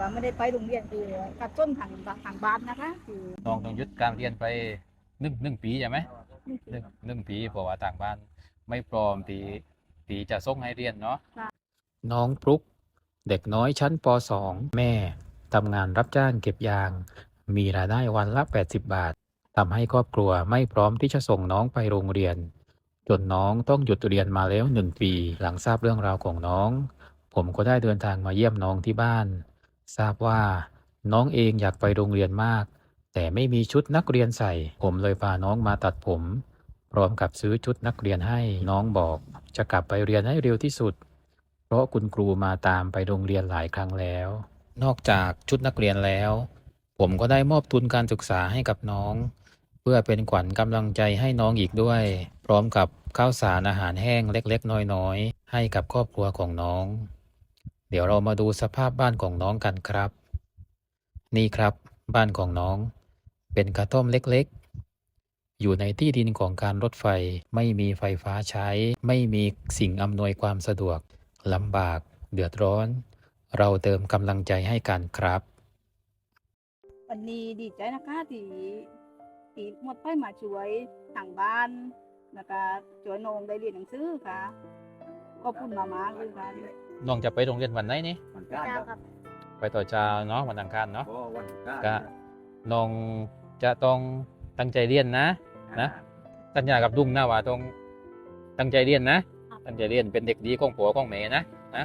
ว่าไม่ได้ไปโรงเรียนคือกับต้นทางทางบ้านนะคะคือน้องต้องหยุดการเรียนไปหนึ่งหนึ่งปีใช่ไหมหนึ่งหนึ่งปีเพราะว่าต่างบ้านไม่พร้อมตีตีจะส่งให้เรียนเนาะน้องปลุกเด็กน้อยชั้นป .2 แม่ทำงานรับจ้างเก็บยาง มีรายได้วันละ 80 บาททำให้ครอบครัวไม่พร้อมที่จะส่งน้องไปโรงเรียน จนน้องต้องหยุดเรียนมาแล้วหนึ่งปี หลังทราบเรื่องราวของน้อง ผมก็ได้เดินทางมาเยี่ยมน้องที่บ้าน ทราบว่าน้องเองอยากไปโรงเรียนมาก แต่ไม่มีชุดนักเรียนใส่ ผมเลยพาน้องมาตัดผม พร้อมกับซื้อชุดนักเรียนให้น้องบอก จะกลับไปเรียนให้เร็วที่สุด เพราะคุณครูมาตามไปโรงเรียนหลายครั้งแล้ว นอกจากชุดนักเรียนแล้ว ผมก็ได้มอบทุนการศึกษาให้กับน้อง เพื่อเป็นขวัญกำลังใจให้น้องอีกด้วย พร้อมกับข้าวสารอาหารแห้งเล็กๆ น้อยๆให้กับครอบครัวของน้อง เดี๋ยวเรามาดูสภาพบ้านของน้องกันครับ นี่ครับบ้านของน้อง เป็นกระท่อมเล็กๆ อยู่ในที่ดินของการรถไฟไม่มีไฟฟ้าใช้ ไม่มีสิ่งอำนวยความสะดวกลำบาก เดือดร้อน เราเติมกำลังใจให้กันครับ วันนี้ดีใจนะคะที่ที่หมดไปมาช่วยทางบ้านแล้วก็ช่วยน้องได้เรียนหนังสือค่ะขอบคุณมากๆเลยค่ะ น้องจะไปโรงเรียนวันไหนนี่วันกลางครับไปต่อเช้าเนาะวันอังคารเนาะ โอ้วันกลางก็ น้องจะต้องตั้งใจเรียนนะ นะ สัญญากับลุงนะว่าต้องตั้งใจเรียนนะ ตั้งใจเรียนเป็นเด็กดีของผัวของแม่นะนะ